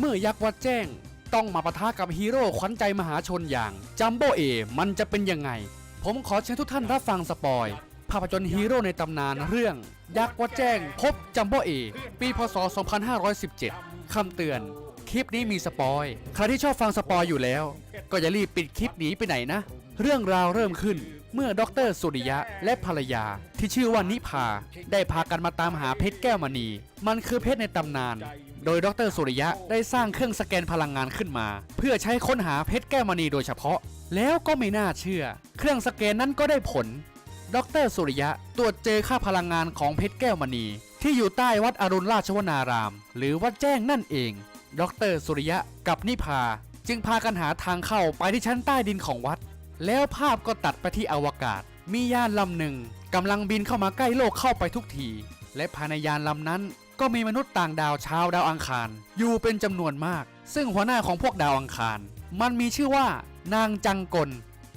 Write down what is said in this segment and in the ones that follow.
เมื่อยักษ์วัดแจ้ง ต้องมาปะทะกับฮีโร่ขวัญใจมหาชนอย่างจัมโบเอมันจะเป็นยังไง ผมขอเชิญทุกท่านรับฟังสปอยภาพยนตร์ฮีโร่ในตำนานเรื่อง ยักษ์วัดแจ้ง พบจัมโบเอปีพศ 2517 คำเตือน คลิปนี้มีสปอยใครที่ชอบฟังสปอยอยู่แล้ว ก็อย่ารีบปิดคลิปหนีไปไหนนะ เรื่องราวเริ่มขึ้นเมื่อดอกเตอรสุริยะและภรรยาที่ชื่อว่านิพา ได้พากันมาตามหาเพชรแก้วมณี มันคือเพชรในตำนาน โดยดรสุริยะได้สร้างเครื่องสแกนพลังงานขึ้นมา เพื่อใช้ค้นหาเพชรแก้วมณีโดยเฉพาะ แล้วก็ไม่น่าเชื่อ เครื่องสแกนนั้นก็ได้ผล ดรสุริยะตรวจเจอค่าพลังงานของเพชรแก้วมณี ที่อยู่ใต้วัดอรุณราชวนาราม หรือวัดแจ้งนั่นเอง ดรสุริยะกับนิพา จึงพากันหาทางเข้าไปที่ชั้นใต้ดินของวัด แล้วภาพก็ตัดไปที่อวกาศ มียานลำหนึ่งกำลังบินเข้ามาใกล้โลกเข้าไปทุกที และภายในยานลำนั้น ก็มีมนุษย์ต่างดาวชาวดาวอังคาร อยู่เป็นจำนวนมาก ซึ่งหัวหน้าของพวกดาวอังคาร มันมีชื่อว่านางจังกล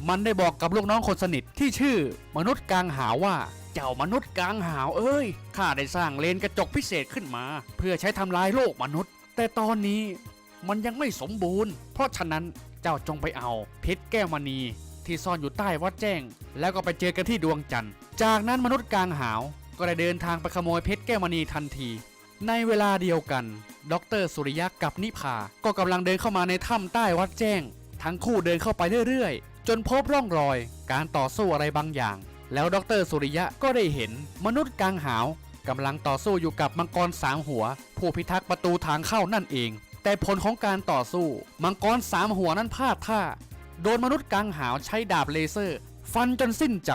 มันได้บอกกับลูกน้องคนสนิทที่ชื่อ มนุษย์กลางหาวว่าเจ้ามนุษย์กลางหาวเอ้ยข้าได้สร้างเลนกระจกพิเศษขึ้นมา เพื่อใช้ทำลายโลกมนุษย์ แต่ตอนนี้มันยังไม่สมบูรณ์ เพราะฉะนั้นเจ้าจงไปเอาเพชรแก้วมณีที่ซ่อนอยู่ใต้วัดแจ้ง แล้วก็ไปเจอกันที่ดวงจันทร์ จากนั้นมนุษย์กลางหาว ก็ได้เดินทางไปขโมยเพชรแก้วมณีทันที ในเวลาเดียวกัน ดรสุริยะกับนิพาก็กำลังเดินเข้ามาในถ้ำใต้วัดแจ้ง ทั้งคู่เดินเข้าไปเรื่อยๆ จนพบร่องรอย การต่อสู้อะไรบางอย่าง แล้วดรสุริยะก็ได้เห็นมนุษย์กลางหาวกำลังต่อสู้อยู่กับมังกรสามหัว ผู้พิทักษ์ประตูทางเข้านั่นเอง แต่ผลของการต่อสู้ มังกรสามหัวนั้นพลาดท่า โดนมนุษย์กลางหาวใช้ดาบเลเซอร์ ฟันจนสิ้นใจ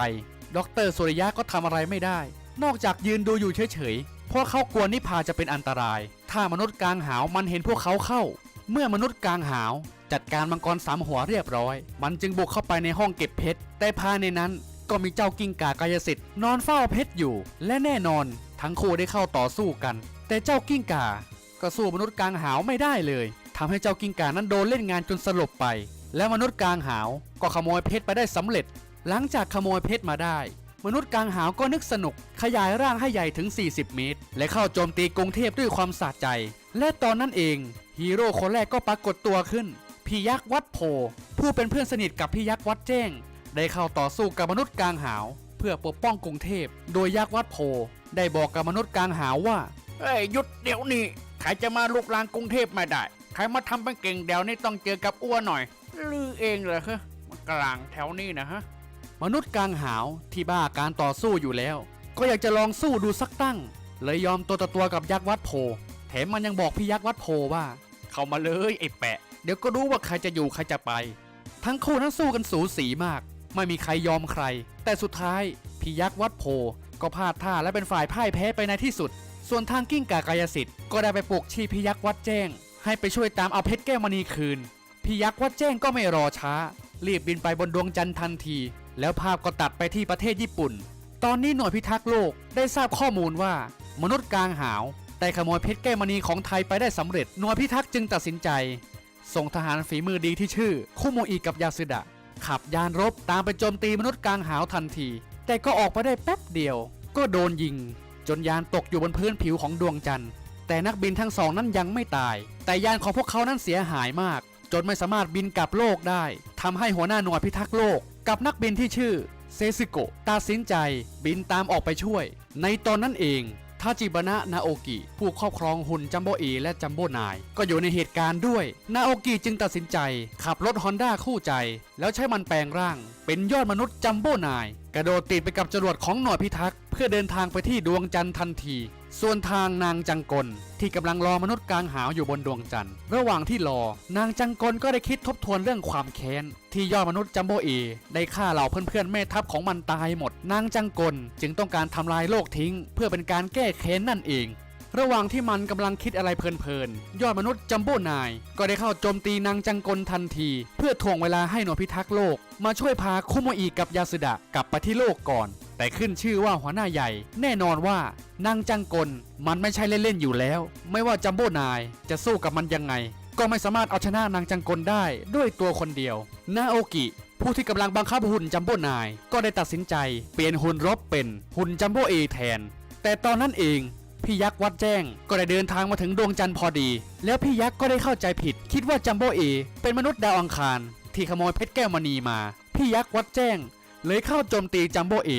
ดรสุริยะก็ทำอะไรไม่ได้ นอกจากยืนดูอยู่เฉยๆเพราะเขากลัวนิพาจะเป็นอันตราย ถ้ามนุษย์กลางหาวมันเห็นพวกเขาเข้า เมื่อมนุษย์กลางหาว จัดการมังกรสามหัวเรียบร้อย มันจึงบุกเข้าไปในห้องเก็บเพชร แต่ภายในนั้นก็มีเจ้ากิ้งก่ากายสิทธิ์นอนเฝ้าเพชรอยู่ และแน่นอน ทั้งคู่ได้เข้าต่อสู้กัน แต่เจ้ากิ้งก่าก็สู้มนุษย์กลางหาวไม่ได้เลยทำให้เจ้ากิ้งก่านั้นโดนเล่นงานจนสลบไป และมนุษย์กลางหาวก็ขโมยเพชรไปได้สำเร็จ หลังจากขโมยเพชรมาได้ มนุษย์กลางหาวก็นึกสนุก ขยายร่างให้ใหญ่ถึง 40 เมตร และเข้าโจมตีกรุงเทพด้วยความสะใจ และตอนนั้นเอง ฮีโร่คนแรกก็ปรากฏตัวขึ้น พี่ยักษ์วัดโพ ผู้เป็นเพื่อนสนิทกับพี่ยักษ์วัดแจ้ง ได้เข้าต่อสู้กับมนุษย์กลางหาว เพื่อปกป้องกรุงเทพ โดยยักษ์วัดโพ ได้บอกกับมนุษย์กลางหาวว่าเอ้ยหยุดเดี๋ยวนี้ใครจะมาลุกลานกรุงเทพไม่ได้ใครมาทำเป็นเก่งเดี๋ยวนี้ต้องเจอกับอ้วนหน่อยลือเองเหรอฮะกลางแถวนี้นะฮะ มนุษย์กลางหาวที่บ้าการต่อสู้อยู่แล้ว ก็อยากจะลองสู้ดูสักตั้ง เลยยอมตัวต่อตัวกับยักษ์วัดโพ แถมมันยังบอกพี่ยักษ์วัดโพว่า เข้ามาเลยไอ้แปะ เดี๋ยวก็รู้ว่าใครจะอยู่ใครจะไป ทั้งคู่นั้นสู้กันสูสีมาก ไม่มีใครยอมใคร แต่สุดท้ายพี่ยักษ์วัดโพก็พลาดท่าและเป็นฝ่ายพ่ายแพ้ไปในที่สุด ส่วนทางกิ้งก่ากายสิทธิ์ก็ได้ไปปลุกชีพพี่ยักษ์วัดแจ้ง ให้ไปช่วยตามเอาเพชรแก้วมณีคืนพี่ยักษ์วัดแจ้งก็ไม่รอช้า รีบบินไปบนดวงจันทร์ทันที แล้วภาพก็ตัดไปที่ประเทศญี่ปุ่น ตอนนี้หน่วยพิทักษ์โลกได้ทราบข้อมูลว่า มนุษย์กลางหาวได้ขโมยเพชรแก้วมณีของไทยไปได้สำเร็จ หน่วยพิทักษ์จึงตัดสินใจ ส่งทหารฝีมือดีที่ชื่อ คุโมอิกับยาสึดะ ขับยานรบตามไปโจมตีมนุษย์กลางหาวทันที แต่ก็ออกไปได้แป๊บเดียว ก็โดนยิง จนยานตกอยู่บนพื้นผิวของดวงจันทร์ แต่นักบินทั้งสองนั้นยังไม่ตาย แต่ยานของพวกเขานั้นเสียหายมาก จนไม่สามารถบินกลับโลกได้ทำให้หัวหน้าหน่วยพิทักษ์โลก กับนักบินที่ชื่อเซซิโกะตัดสินใจบินตามออกไปช่วย ในตอนนั้นเองทาจิบานะนาโอกิผู้ครอบครองหุ่นจัมโบเอและจัมโบนาย ก็อยู่ในเหตุการณ์ด้วย นาโอกิจึงตัดสินใจ ขับรถฮอนด้าคู่ใจ แล้วใช้มันแปลงร่าง เป็นยอดมนุษย์จัมโบนาย กระโดดติดไปกับจรวดของหน่วยพิทักษ์ เพื่อเดินทางไปที่ดวงจันทร์ทันที ส่วนทางนางจังกลที่กำลังรอมนุษย์กลางหาวอยู่บนดวงจันทร์ ระหว่างที่รอ นางจังกลก็ได้คิดทบทวนเรื่องความแค้น ที่ยอดมนุษย์จัมโบเอได้ฆ่าเหล่าเพื่อนๆแม่ทัพของมันตายหมด นางจังกลจึงต้องการทำลายโลกทิ้ง เพื่อเป็นการแก้แค้นนั่นเองระหว่างที่มันกำลังคิดอะไรเพลินๆ ยอดมนุษย์จัมโบ้นาย ก็ได้เข้าโจมตีนางจังกลทันที เพื่อถ่วงเวลาให้หน่วยพิทักษ์โลก มาช่วยพาคุโมอิกับยาสึดะกลับไปที่โลกก่อน แต่ขึ้นชื่อว่าหัวหน้าใหญ่ แน่นอนว่านางจังกลมันไม่ใช่เล่นๆอยู่แล้ว ไม่ว่าจัมโบ้นายจะสู้กับมันยังไง ก็ไม่สามารถเอาชนะนางจังกลได้ด้วยตัวคนเดียวนาโอกิผู้ที่กำลังบังคับหุ่นจัมโบ้นาย ก็ได้ตัดสินใจเปลี่ยนหุ่นรบเป็นหุ่นจัมโบ้เอแทน แต่ตอนนั้นเองพี่ยักษ์วัดแจ้งก็ได้เดินทางมาถึงดวงจันทร์พอดี แล้วพี่ยักษ์ก็ได้เข้าใจผิด คิดว่าจัมโบเอเป็นมนุษย์ดาวอังคาร ที่ขโมยเพชรแก้วมณีมา พี่ยักษ์วัดแจ้ง เลยเข้าโจมตีจัมโบเอ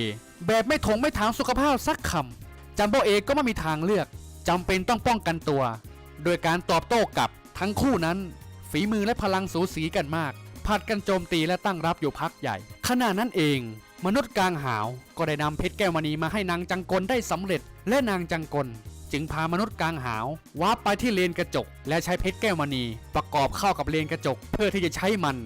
แบบไม่ถงไม่ถามสุขภาพสักคำจัมโบเอก็ไม่มีทางเลือกจำเป็นต้องป้องกันตัว โดยการตอบโต้กลับทั้งคู่นั้น ฝีมือและพลังสูสีกันมากผัดกันโจมตีและตั้งรับอยู่พักใหญ่ ขณะนั้นเอง มนุษย์กลางหาวก็ได้นำเพชรแก้วมณีมาให้นางจังกลได้สำเร็จ และนางจังกล จึงพามนุษย์กลางหาววาร์ปไปที่เลนกระจก และใช้เพชรแก้วมณี ประกอบเข้ากับเลนกระจก เพื่อที่จะใช้มัน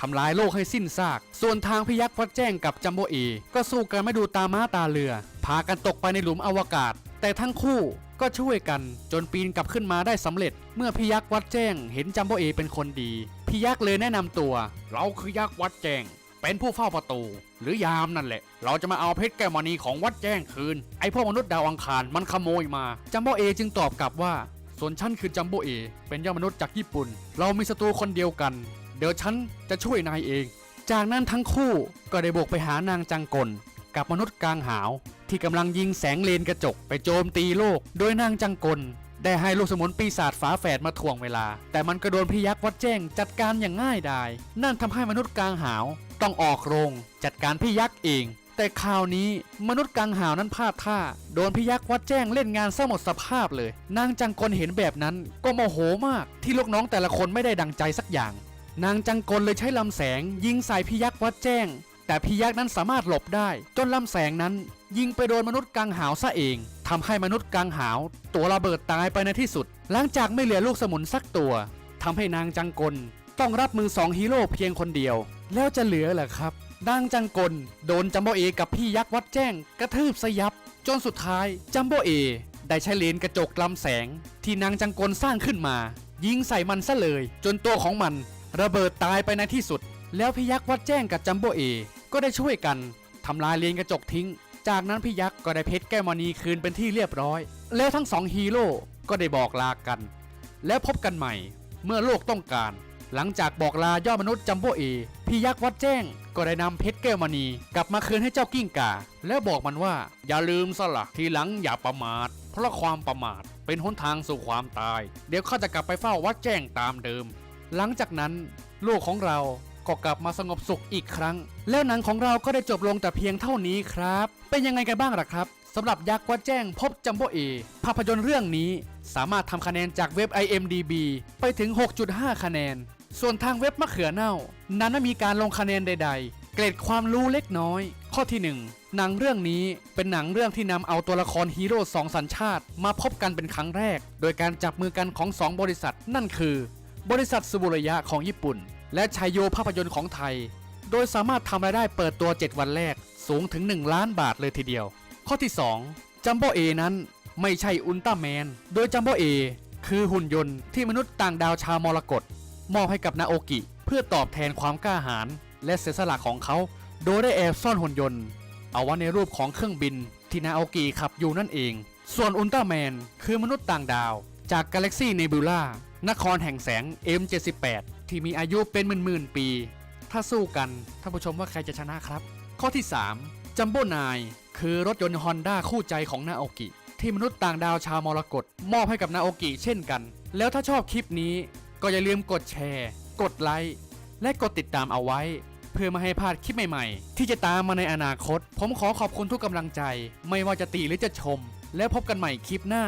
ทำลายโลกให้สิ้นซาก ส่วนทางพยักษ์วัดแจ้งกับจัมโบเอ ก็สู้กันไม่ดูตาม้าตาเรือ พากันตกไปในหลุมอวกาศ แต่ทั้งคู่ก็ช่วยกันจนปีนกลับขึ้นมาได้สำเร็จ เมื่อพี่ยักษ์วัดแจ้งเห็นจัมโบเอเป็นคนดี พี่ยักษ์เลยแนะนำตัว เราคือยักษ์วัดแจ้ง เป็นผู้เฝ้าประตู หรือยามนั่นแหละ เราจะมาเอาเพชรแก้วมณีของวัดแจ้งคืน ไอพวกมนุษย์ดาวอังคารมันขโมยมา จัมโบเอจึงตอบกลับว่าส่วนฉันคือจัมโบเอ เป็นยอดมนุษย์จากญี่ปุ่น เรามีศัตรูคนเดียวกัน เดี๋ยวฉันจะช่วยนายเอง จากนั้นทั้งคู่ก็ได้บกไปหานางจังกล กับมนุษย์กลางหาว ที่กำลังยิงแสงเลนกระจกไปโจมตีโลก โดยนางจังกล ได้ให้ลูกสมุนปีศาจฝาแฝดมาถ่วงเวลา แต่มันก็โดนพี่ยักษ์วัดแจ้งจัดการอย่างง่ายดาย นั่นทำให้มนุษย์กลางหาว ต้องออกโรงจัดการพี่ยักษ์เองแต่คราวนี้มนุษย์กลางหาวนั้นพลาดท่า โดนพี่ยักษ์วัดแจ้งเล่นงานซะหมดสภาพเลย นางจังกลเห็นแบบนั้นก็โมโหมากที่ลูกน้องแต่ละคนไม่ได้ดังใจสักอย่าง นางจังกลเลยใช้ลำแสง ยิงใส่พี่ยักษ์วัดแจ้ง แต่พี่ยักษ์นั้นสามารถหลบได้ จนลำแสงนั้น ยิงไปโดนมนุษย์กังหาวซะเองทำให้มนุษย์กังหาว ตัวระเบิดตายไปในที่สุด หลังจากไม่เหลือลูกสมุนสักตัวทำให้นางจังกล ต้องรับมือสองฮีโร่เพียงคนเดียว แล้วจะเหลือเหรอครับนางจังกล โดนจัมโบเอกับพี่ยักษ์วัดแจ้ง กระทืบสยับ จนสุดท้ายจัมโบเอได้ใช้เลนกระจกลำแสง ที่นางจังกลสร้างขึ้นมา ยิงใส่มันซะเลย จนตัวของมัน ระเบิดตายไปในที่สุด แล้วพี่ยักษ์วัดแจ้งกับจัมโบเอ ก็ได้ช่วยกันทำลายเลนกระจกทิ้ง จากนั้นพี่ยักษ์ก็ได้เพชรแก้วมณีคืนเป็นที่เรียบร้อย แล้วทั้งสองฮีโร่ก็ได้บอกลากัน แล้วพบกันใหม่ เมื่อโลกต้องการ หลังจากบอกลายอดมนุษย์จัมโบเอพี่ยักษ์วัดแจ้งก็ได้นำเพชรแก้วมณีกลับมาคืนให้เจ้ากิ้งก่า แล้วบอกมันว่า อย่าลืมซะละทีหลังอย่าประมาท เพราะความประมาทเป็นหนทางสู่ความตาย เดี๋ยวข้าจะกลับไปเฝ้าวัดแจ้งตามเดิม หลังจากนั้นโลกของเราก็กลับมาสงบสุขอีกครั้ง แล้วหนังของเราก็ได้จบลงแต่เพียงเท่านี้ครับ เป็นยังไงกันบ้างล่ะครับสำหรับยักษ์วัดแจ้งพบจัมโบเอภาพยนตร์เรื่องนี้สามารถทำคะแนนจากเว็บ IMDB ไปถึง 6.5 คะแนน ส่วนทางเว็บมะเขือเน่า นั้นไม่มีการลงคะแนนใด ๆ เกรดความรู้เล็กน้อย ข้อที่ 1 หนังเรื่องนี้เป็นหนังเรื่องที่นำเอาตัวละครฮีโร่สองสัญชาติ มาพบกันเป็นครั้งแรก โดยการจับมือกันของสองบริษัท นั่นคือ บริษัทซูบุระยะของญี่ปุ่น และชายโยภาพยนตร์ของไทย โดยสามารถทำรายได้เปิดตัว 7 วันแรกสูงถึง 1 ล้านบาทเลยทีเดียว ข้อที่ 2 จัมโบเอนั้นไม่ใช่อุลตร้าแมน โดยจัมโบเอคือหุ่นยนต์ที่มนุษย์ต่างดาวชาวมรกตมอบให้กับนาโอกิ เพื่อตอบแทนความกล้าหาญและเสียสละของเขา โดยได้แอบซ่อนหุ่นยนต์ เอาไว้ในรูปของเครื่องบินที่นาโอกิขับอยู่นั่นเอง ส่วนอุลตร้าแมนคือมนุษย์ต่างดาว จากกาแล็กซี่เนบูล่า นครแห่งแสง M78 ที่มีอายุเป็นหมื่นๆปี ถ้าสู้กันท่านผู้ชมว่าใครจะชนะครับ ข้อที่ 3 จัมโบ้นายคือรถยนต์ฮอนด้าคู่ใจของนาโอกิ ที่มนุษย์ต่างดาวชาวมรกตมอบให้กับนาโอกิเช่นกัน แล้วถ้าชอบคลิปนี้ ก็อย่าลืมกดแชร์ กดไลค์และกดติดตามเอาไว้ เพื่อไม่ให้พลาดคลิปใหม่ๆ ที่จะตามมาในอนาคต ผมขอขอบคุณทุกกำลังใจ ไม่ว่าจะติหรือจะชม แล้วพบกันใหม่คลิปหน้า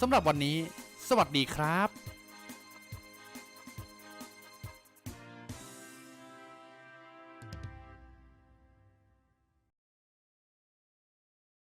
สำหรับวันนี้ สวัสดีครับ